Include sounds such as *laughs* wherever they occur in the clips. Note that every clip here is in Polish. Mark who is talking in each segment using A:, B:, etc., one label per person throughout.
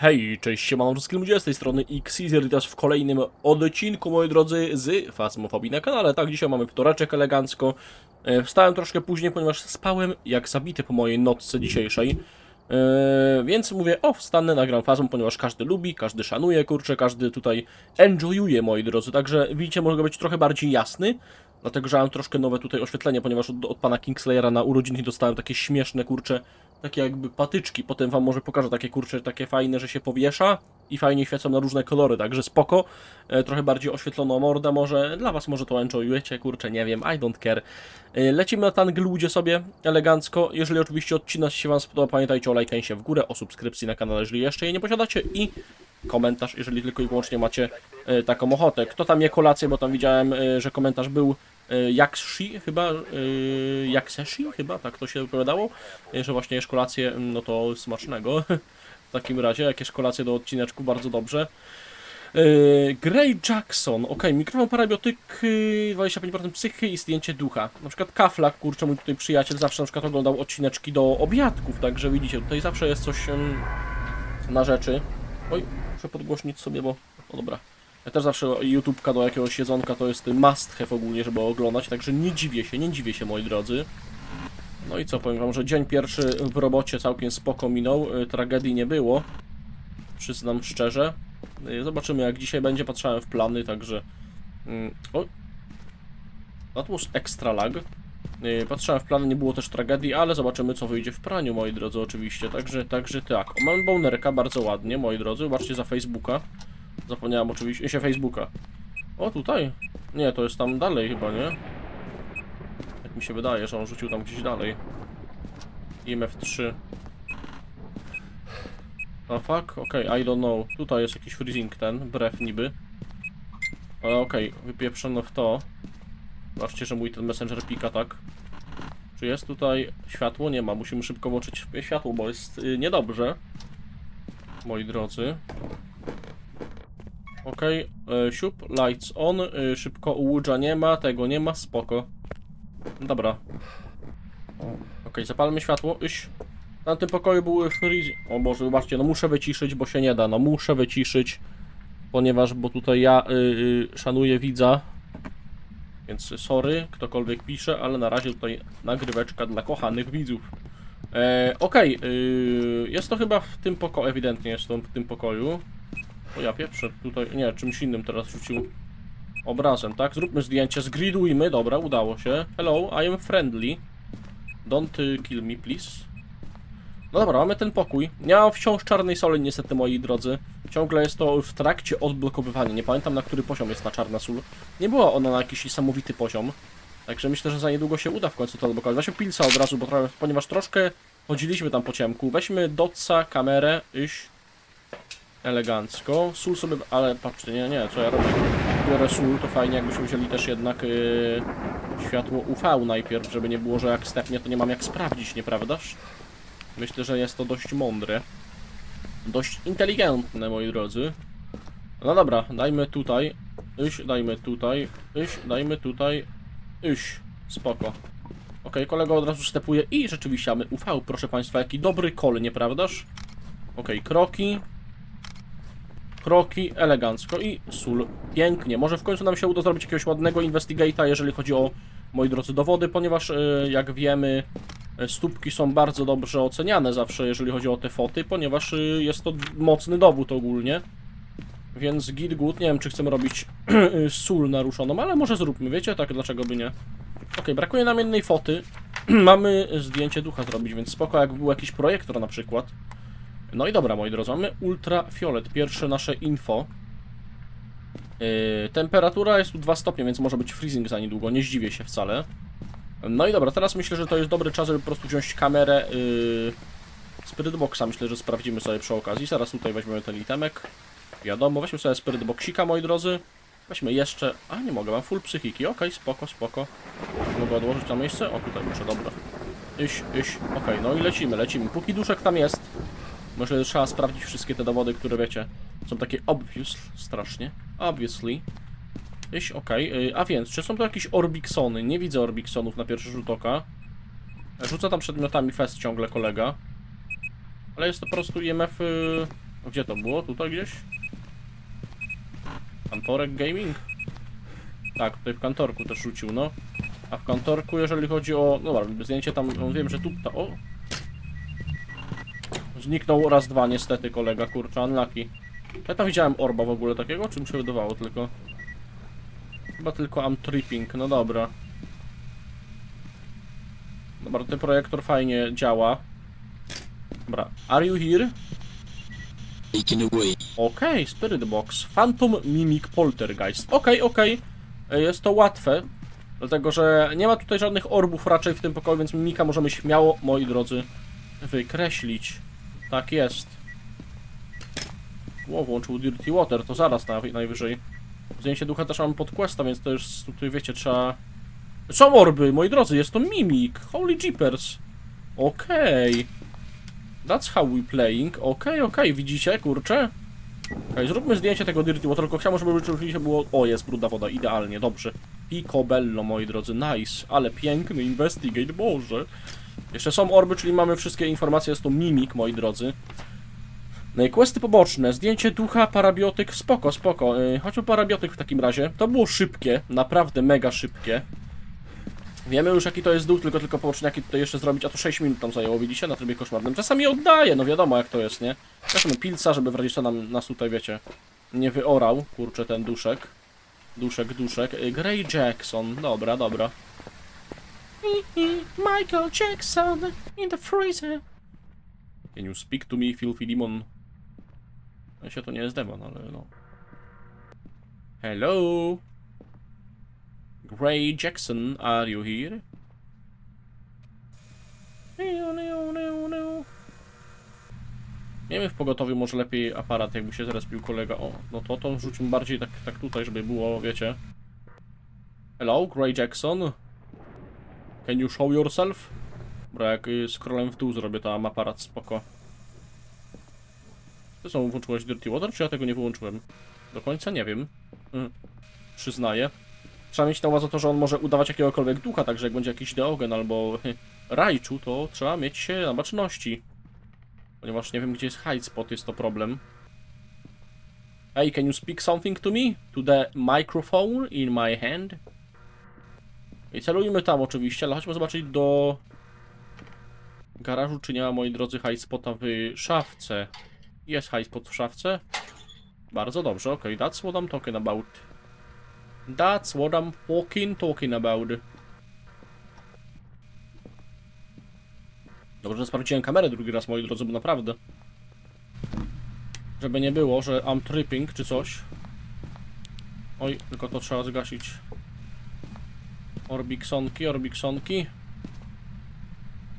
A: Hej, cześć, siemano wszystkim ludzie, z tej strony Xeezer i teraz w kolejnym odcinku, moi drodzy, z Fasmofobii na kanale. Tak, dzisiaj mamy wtoreczek elegancko. E, Wstałem troszkę później, ponieważ spałem jak zabity po mojej nocce dzisiejszej. E, więc mówię, o, wstanę, nagram Fasmą, ponieważ każdy lubi, każdy szanuje, kurczę, każdy tutaj enjoyuje, moi drodzy. Także widzicie, może być trochę bardziej jasny. Dlatego, że mam troszkę nowe tutaj oświetlenie, ponieważ od, od pana Kingslayera na urodziny dostałem takie śmieszne, kurcze, takie jakby patyczki. Potem wam może pokażę takie kurcze, takie fajne, że się powiesza i fajnie świecą na różne kolory, także spoko. E, trochę bardziej oświetlono morda może, dla was może to enjoyujecie, kurczę, nie wiem, I don't care. E, lecimy na tang ludzie sobie, elegancko. Jeżeli oczywiście odcinek się wam spodoba, pamiętajcie o lajkaniu w górę, o subskrypcji na kanale, jeżeli jeszcze jej nie posiadacie i komentarz, jeżeli tylko i wyłącznie macie e, taką ochotę. Kto tam je kolację, bo tam widziałem, e, że komentarz był Jakshi chyba, e, Jakseshi chyba, tak to się wypowiadało, e, że właśnie jesz kolację, mm, no to smacznego. W takim razie, jak jesz kolację do odcineczku, bardzo dobrze. E, Gray Jackson, ok, mikrofon parabiotyk, y, 25% psychy i zdjęcie ducha. Na przykład Kaflak, kurczę, mój tutaj przyjaciel zawsze na przykład oglądał odcineczki do obiadków, także widzicie, tutaj zawsze jest coś na rzeczy. Oj, muszę podgłośnić sobie, bo... No dobra. Ja też zawsze YouTubeka do jakiegoś jedzonka to jest must have ogólnie, żeby oglądać, także nie dziwię się, nie dziwię się, moi drodzy. No i co, powiem wam, że dzień pierwszy w robocie całkiem spoko minął, y, tragedii nie było. Przyznam szczerze. Y, Zobaczymy jak dzisiaj będzie, patrzałem w plany, także... mm, Oj. That was extra lag. Y, Patrzyłem w plany, nie było też tragedii, ale zobaczymy co wyjdzie w praniu, moi drodzy, oczywiście. Także, także tak. O, Mam bonerka bardzo ładnie, moi drodzy. Zobaczcie za Facebooka. Zapomniałem oczywiście się Facebooka. O, tutaj. Nie, to jest tam dalej chyba, nie? Tak mi się wydaje, że on rzucił tam gdzieś dalej. IMF 3. A fuck? Okej, I don't know. Tutaj jest jakiś freezing ten, brew niby. Ale okej, wypieprzono w to. Zobaczcie, że mój ten messenger pika, tak? Czy jest tutaj światło? Nie ma. Musimy szybko włączyć światło, bo jest y, niedobrze. Moi drodzy. Okej, okay. siup, lights on, y, szybko ułudża nie ma, tego nie ma, spoko. Dobra. Okej, zapalmy światło, iś. W tamtym pokoju były freeze... O Boże, zobaczcie, no muszę wyciszyć, bo się nie da, no muszę wyciszyć. Ponieważ, bo tutaj ja y, y, szanuję widza. Więc sorry, ktokolwiek pisze, ale na razie tutaj nagryweczka dla kochanych widzów. E, Okej, y, jest to chyba w tym pokoju, ewidentnie jest to w tym pokoju. O ja pieprzę, tutaj, nie, czymś innym teraz rzucił obrazem, tak? Zróbmy zdjęcie, zgridujmy, dobra, udało się. Hello, I am friendly. Don't kill me, please. No dobra, mamy ten pokój. Nie mam wciąż czarnej soli, niestety, moi drodzy. Ciągle jest to w trakcie odblokowywania. Nie pamiętam, na który poziom jest ta czarna sól. Nie była ona na jakiś niesamowity poziom. Także myślę, że za niedługo się uda w końcu to odblokować. Weźmy pilca od razu, bo ponieważ troszkę chodziliśmy tam po ciemku. Weźmy dotsa, kamerę, iść elegancko. Sól sobie, ale patrzcie, nie, nie, co ja robię? Biorę sól, to fajnie jakbyśmy wzięli też jednak yy, światło UV najpierw, żeby nie było, że jak stepnie, to nie mam jak sprawdzić, nieprawdaż? Myślę, że jest to dość mądre. Dość inteligentne, moi drodzy. No dobra, dajmy tutaj. Iś, dajmy tutaj. Iś, dajmy tutaj. Iś, spoko. Okej, kolego od razu stepuje i rzeczywiście mamy UV, proszę państwa, jaki dobry kol, nieprawdaż? Okej, kroki. Kroki, elegancko i sól. Pięknie. Może w końcu nam się uda zrobić jakiegoś ładnego investigate'a, jeżeli chodzi o, moi drodzy, dowody, ponieważ, y, jak wiemy, y, stópki są bardzo dobrze oceniane zawsze, jeżeli chodzi o te foty, ponieważ y, jest to mocny dowód ogólnie. Więc git good, nie wiem czy chcemy robić *clears throat* sól naruszoną, ale może zróbmy, wiecie, tak dlaczego by nie. Okej, brakuje nam jednej foty. *clears throat* mamy zdjęcie ducha zrobić, więc spoko, jak był jakiś projektor na przykład. No i dobra, moi drodzy, mamy ultrafiolet, pierwsze nasze info. Yy, temperatura jest tu 2 stopnie, więc może być freezing za niedługo, nie zdziwię się wcale. No i dobra, teraz myślę, że to jest dobry czas, żeby po prostu wziąć kamerę yy, Spirit Boxa, myślę, że sprawdzimy sobie przy okazji. Zaraz tutaj weźmiemy ten itemek. Wiadomo, weźmy sobie Spirit Boxika, moi drodzy. Weźmy jeszcze... A, nie mogę, mam full psychiki, okej, spoko, spoko. Mogę odłożyć na miejsce? O, tutaj muszę, dobra. Iś, iś, okej, no i lecimy, lecimy. Póki duszek tam jest, Myślę, że trzeba sprawdzić wszystkie te dowody, które wiecie, są takie obvious, strasznie. Obviously. Iś, okej. A więc, czy są to jakieś Orbiksony? Nie widzę Orbiksonów na pierwszy rzut oka. Rzuca tam przedmiotami fest ciągle kolega. Ale jest to po prostu IMF... y, Gdzie to było? Tutaj gdzieś? Kantorek Gaming? Tak, tutaj w kantorku też rzucił, no. A w kantorku, jeżeli chodzi o... No dobra, zdjęcie tam, wiem, że tu... O! Zniknął raz, dwa niestety kolega, kurczę, unlucky. Ja tam widziałem orba w ogóle takiego, czy mi się wydawało tylko? Chyba tylko am tripping, no dobra. Dobra, ten projektor fajnie działa. Dobra, are you here?
B: Taken away.
A: Okej, Spirit Box. Phantom Mimic Poltergeist. Okej, okej. E, Jest to łatwe. Dlatego, że nie ma tutaj żadnych orbów raczej w tym pokoju, więc mimika możemy śmiało, moi drodzy, wykreślić. Tak jest. Ło, włączył Dirty Water, to zaraz na, najwyżej. Zdjęcie ducha też mamy pod questa, więc to już tutaj, wiecie, trzeba... Są orby, moi drodzy, jest to mimik. Holy jeepers. Okej. That's how we playing. Okej, okej, widzicie, kurczę? Okej, zróbmy zdjęcie tego Dirty Water, tylko chciałem, żeby rzeczywiście było... O, jest brudna woda, idealnie, dobrze. Picobello, moi drodzy, nice, ale piękny investigate, boże. Jeszcze są orby, czyli mamy wszystkie informacje, jest to mimik, moi drodzy. No i questy poboczne, zdjęcie ducha, parabiotyk, spoko, spoko. Yy, chodź o parabiotyk w takim razie. To było szybkie, naprawdę mega szybkie. Wiemy już jaki to jest duch, tylko tylko poboczniaki tutaj jeszcze zrobić, a to 6 minut tam zajęło, widzicie, na trybie koszmarnym. Czasami oddaje, no wiadomo jak to jest, nie? Zresztą pilca, żeby w razie co nam, nas tutaj, wiecie, nie wyorał, kurczę, ten duszek. Duszek, duszek. Y, Gray Jackson, dobra, dobra. *laughs* Michael Jackson in the freezer. Can you speak to me, filthy demon? No się to nie jest demon, ale no. Hello? Gray Jackson, are you here? Miejmy w pogotowiu może lepiej aparat, jakby się zaraz pił kolega. O, no to to rzućmy bardziej tak, tak tutaj, żeby było, wiecie. Hello, Gray Jackson. Can you show yourself? Dobra, jak y, scrollem w dół zrobię, to mam aparat, spoko. Ty znowu włączyłeś Dirty Water, czy ja tego nie wyłączyłem? Do końca nie wiem. Mm, przyznaję. Trzeba mieć na uwadze to, że on może udawać jakiegokolwiek ducha, także jak będzie jakiś Deogen albo Raichu, to trzeba mieć się na baczności. Ponieważ nie wiem, gdzie jest hide spot, jest to problem. Hey, can you speak something to me? To the microphone in my hand? I celujmy tam oczywiście, ale chodźmy zobaczyć do garażu, czy nie ma, moi drodzy, high spota w szafce. Jest high spot w szafce? Bardzo dobrze, okay, that's what I'm talking about. That's what I'm fucking talking about. Dobrze, że sprawdziłem kamerę drugi raz, moi drodzy, bo naprawdę. Żeby nie było, że I'm tripping czy coś. Oj, tylko to trzeba zgasić. Orbiksonki, orbiksonki.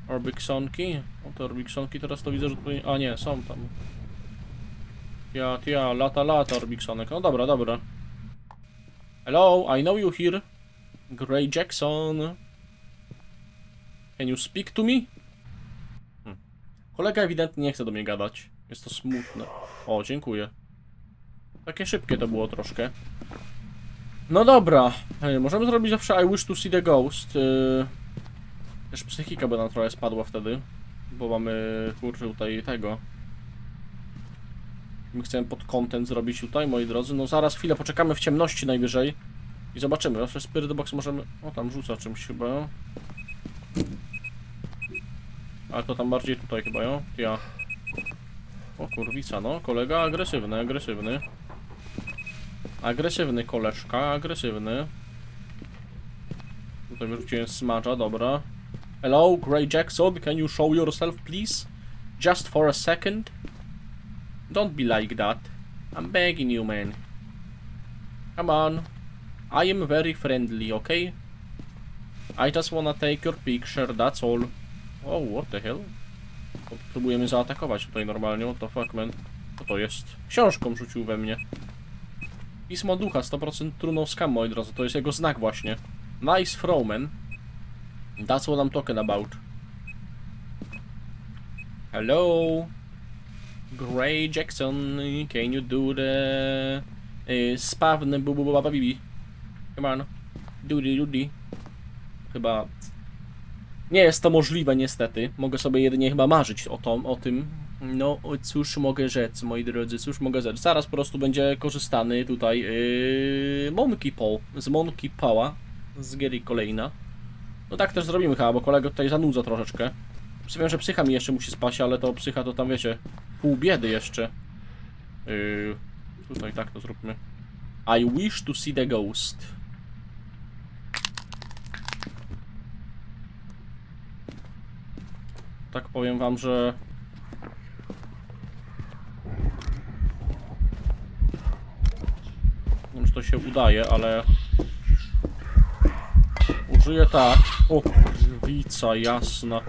A: Orbiksonki. O, te orbiksonki teraz to widzę, że tutaj... A nie, są tam. Ja, ja, lata, lata orbiksonek. No dobra, dobra. Hello, I know you here. Gray Jackson. Can you speak to me? Hm. Kolega ewidentnie nie chce do mnie gadać. Jest to smutne. O, dziękuję. Takie szybkie to było troszkę. No dobra, możemy zrobić zawsze I wish to see the ghost. Yy... Też psychika by nam trochę spadła wtedy. Bo mamy, kurczę, tutaj tego. My chcemy pod content zrobić tutaj, moi drodzy. No zaraz chwilę poczekamy w ciemności najwyżej. I zobaczymy. Zawsze Spirit Box możemy... O, tam rzuca czymś chyba. Ale to tam bardziej tutaj chyba, jo? Ja. O kurwica, no. Kolega agresywny, agresywny. Agresywny koleżka, agresywny. Tutaj wyrzuciłem smacza, dobra. Hello, Grey Jackson, can you show yourself, please? Just for a second? Don't be like that. I'm begging you, man. Come on. I am very friendly, okay? I just wanna take your picture, that's all. Oh, what the hell? Próbujemy zaatakować tutaj normalnie, what the fuck, man? Co to jest? Książką rzucił we mnie. Pismo ducha, 100% trudną scam, moi drodzy, to jest jego znak właśnie. Nice throw, man. That's what I'm talking about. Hello? Gray Jackson, can you do the... Uh, spawny bu bu bu baba bibi? Come on. Doody doody. Chyba... Nie jest to możliwe niestety. Mogę sobie jedynie chyba marzyć o, tom, o tym. No, cóż mogę rzec, moi drodzy, cóż mogę rzec. Zaraz po prostu będzie korzystany tutaj yy, Monkey Paw, z Monkey Pała, z Gary kolejna. No tak też zrobimy chyba, bo kolega tutaj zanudza troszeczkę. Wiem, że psycha mi jeszcze musi spać, ale to psycha to tam wiecie, pół biedy jeszcze. Yy, tutaj tak to zróbmy. I wish to see the ghost. Tak powiem wam, że wiem, czy to się udaje, ale... Użyję tak. O, kurwica jasna.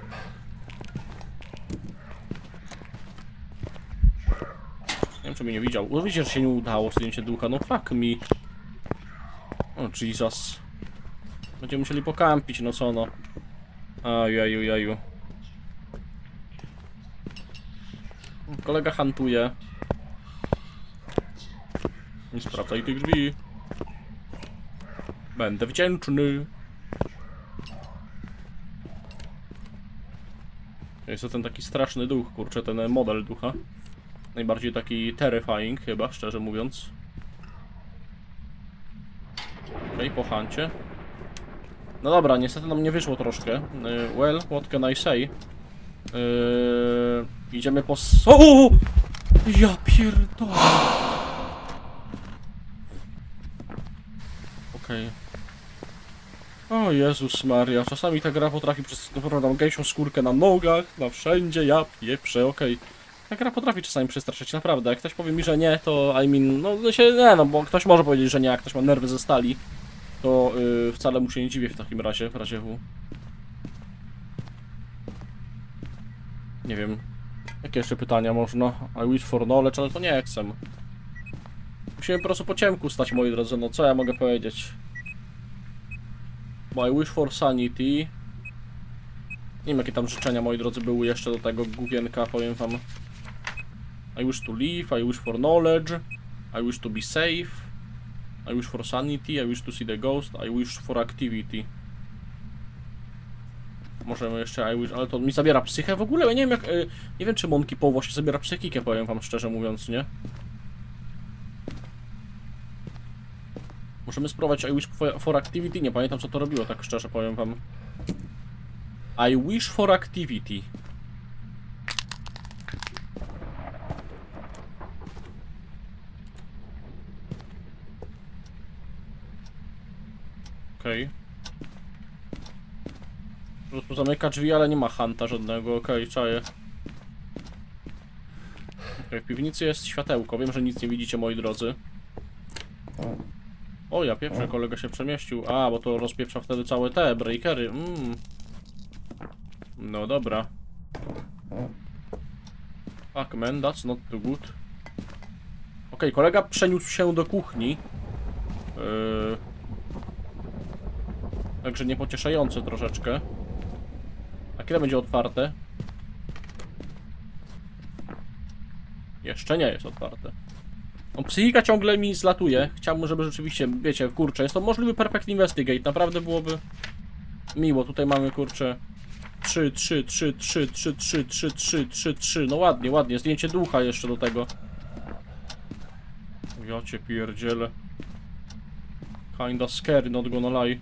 A: Nie wiem, czy mnie nie widział. No widzicie, że się nie udało zdjęcie ducha. No fuck me. O, Jesus. Będziemy musieli pokampić, no co no. Ajaju, jaju. Kolega hantuje. Nie sprawdzaj tych drzwi. Będę wdzięczny. Jest to ten taki straszny duch, kurczę, ten model ducha. Najbardziej taki terrifying chyba, szczerze mówiąc. Okej, okay, po hancie. No dobra, niestety nam nie wyszło troszkę. Y, Well, what can I say? Yy, idziemy po... O! Ja pierdolę. Okej. O Jezus Maria, czasami ta gra potrafi przez naprawdę gęsią skórkę na nogach, na wszędzie, ja pieprzę, okej. Ta gra potrafi czasami przestraszyć, naprawdę. Jak ktoś powie mi, że nie, to I mean, no to się nie, no bo ktoś może powiedzieć, że nie, jak ktoś ma nerwy ze stali, to yy, wcale mu się nie dziwię w takim razie, w razie W. Nie wiem. Jakie jeszcze pytania można? I wish for knowledge, ale to nie chcę. Musimy po prostu po ciemku stać, moi drodzy, no co ja mogę powiedzieć? I wish for sanity. Nie wiem jakie tam życzenia, moi drodzy, były jeszcze do tego główienka, powiem wam. I wish to live, I wish for knowledge, I wish to be safe, I wish for sanity, I wish to see the ghost, I wish for activity. Możemy jeszcze I wish, ale to mi zabiera psychę w ogóle, ja nie wiem jak, y, nie wiem czy Monkey Paw właśnie zabiera psychikę, powiem wam szczerze mówiąc, nie? Możemy spróbować I wish for, activity, nie pamiętam co to robiło, tak szczerze powiem wam. I wish for activity. Okej. Okay. Po prostu zamyka drzwi, ale nie ma hanta żadnego, okej, okay, czaję. Okay, w piwnicy jest światełko, wiem, że nic nie widzicie, moi drodzy. O, ja pieprzę, kolega się przemieścił. A, bo to rozpieprza wtedy całe te breakery. Mm. No dobra. Fuck man, that's not too good. Okej, kolega przeniósł się do kuchni. Yy... Także niepocieszające troszeczkę. A kiedy będzie otwarte? Jeszcze nie jest otwarte. No, psychika ciągle mi zlatuje. Chciałbym, żeby rzeczywiście, wiecie, kurczę, jest to możliwy Perfect Investigate. Naprawdę byłoby miło. Tutaj mamy, kurczę, 3, 3, 3, 3, 3, 3, 3, 3, 3, 3. No ładnie, ładnie. Zdjęcie ducha jeszcze do tego. Ja cię pierdzielę. Kinda scary, not gonna lie.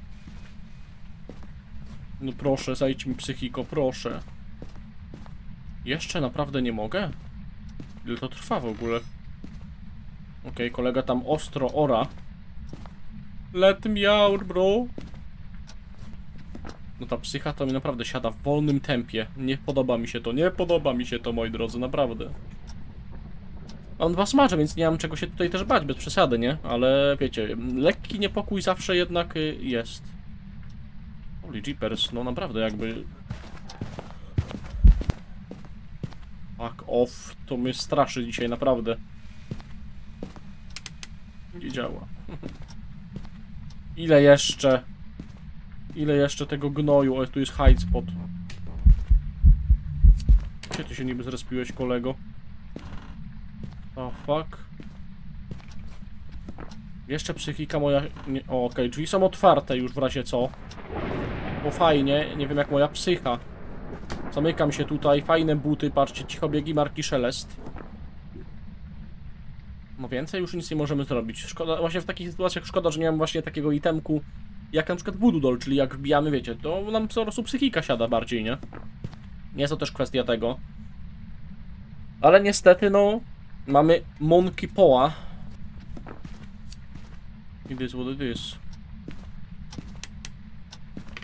A: No proszę, zajdź mi psychiko, proszę. Jeszcze naprawdę nie mogę? Ile to trwa w ogóle? Okej, kolega tam ostro ora. Let me out, bro. No ta psycha to mi naprawdę siada w wolnym tempie. Nie podoba mi się to, nie podoba mi się to, moi drodzy, naprawdę. Mam dwa smacze, więc nie mam czego się tutaj też bać, bez przesady, nie? Ale wiecie, lekki niepokój zawsze jednak y, jest. Holy jeepers, no naprawdę jakby... Fuck off, to mnie straszy dzisiaj, naprawdę. Nie działa. Ile jeszcze? Ile jeszcze tego gnoju? O, tu jest hide spot. Gdzie ty się niby zrespiłeś, kolego? Oh, fuck. Jeszcze psychika moja... Nie... O, okej, drzwi są otwarte już w razie co. Bo fajnie, nie wiem jak moja psycha. Zamykam się tutaj, fajne buty, patrzcie, cichobiegi marki Szelest. Więcej już nic nie możemy zrobić. Szkoda, właśnie w takich sytuacjach szkoda, że nie mam właśnie takiego itemku, jak na przykład Voodoo czyli jak wbijamy, wiecie, to nam po prostu psychika siada bardziej, nie? Nie jest to też kwestia tego. Ale niestety, no, mamy Monkey Poa. It is what it is.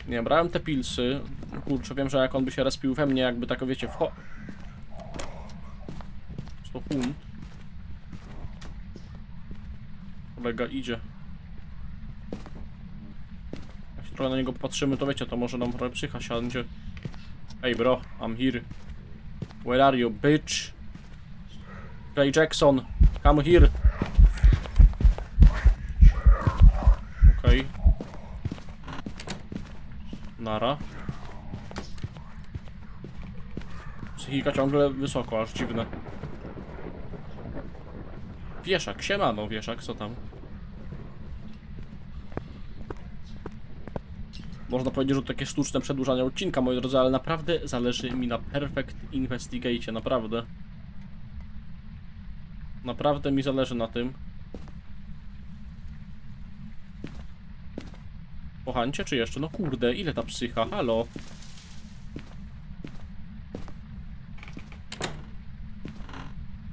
A: Nie, brałem te pilsy. Kurczę, wiem, że jak on by się respił we mnie, jakby tak, wiecie, wcho... To hunt. Kolega idzie. Jak trochę na niego popatrzymy, to wiecie, to może nam trochę psycha siądzie. Hey bro, I'm here. Where are you, bitch? Clay Jackson, come here. Okej. Nara. Psychika ciągle wysoko, aż dziwne. Wieszak, siemano wieszak, co tam? Można powiedzieć, że to takie sztuczne przedłużanie odcinka, moi drodzy, ale naprawdę zależy mi na Perfect Investigate, naprawdę. Naprawdę mi zależy na tym. Pochancie czy jeszcze? No kurde, ile ta psycha? Halo?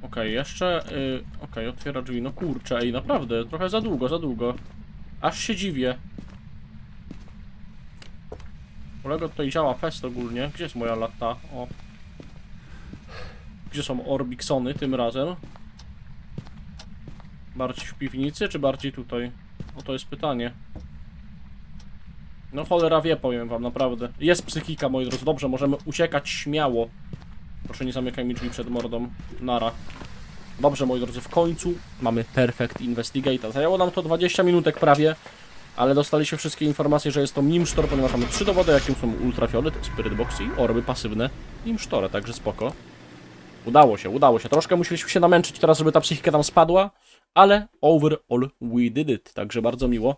A: Okej, jeszcze... Y, Okej, otwiera drzwi. No kurczę, ej, naprawdę, trochę za długo, za długo. Aż się dziwię. Kolego tutaj działa fest ogólnie. Gdzie jest moja lata? O. Gdzie są Orbiksony tym razem? Bardziej w piwnicy, czy bardziej tutaj? O to jest pytanie. No cholera wie, powiem wam, naprawdę. Jest psychika, moi drodzy, dobrze, możemy uciekać śmiało. Proszę nie zamykaj mi drzwi przed mordą. Nara. Dobrze, moi drodzy, w końcu mamy Perfect Investigate. Zajęło nam to 20 minutek prawie, ale dostaliście wszystkie informacje, że jest to Nimsztor, ponieważ mamy trzy dowody, jakim są Ultrafiolet, Spirit Box i orby pasywne Nimsztora, także spoko. Udało się, udało się. Troszkę musieliśmy się namęczyć teraz, żeby ta psychika tam spadła, ale overall we did it, także bardzo miło.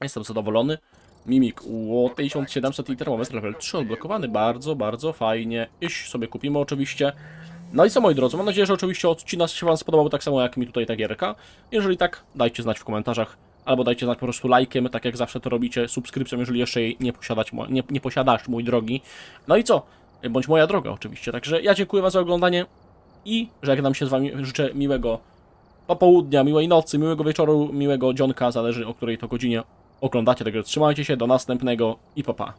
A: Jestem zadowolony. Mimik, ło, 1700 i termometr level 3 odblokowany, bardzo, bardzo fajnie. Iść sobie kupimy oczywiście. No i co moi drodzy, mam nadzieję, że oczywiście odcinek się Wam spodobał tak samo jak mi tutaj ta gierka. Jeżeli tak, dajcie znać w komentarzach, albo dajcie znać po prostu lajkiem, tak jak zawsze to robicie, subskrypcją, jeżeli jeszcze jej nie, posiadać, nie, nie posiadasz, mój drogi. No i co? Bądź moja droga oczywiście, także ja dziękuję Wam za oglądanie i żegnam się z Wami, życzę miłego popołudnia, miłej nocy, miłego wieczoru, miłego dzionka, zależy o której to godzinie oglądacie, także trzymajcie się, do następnego i popa.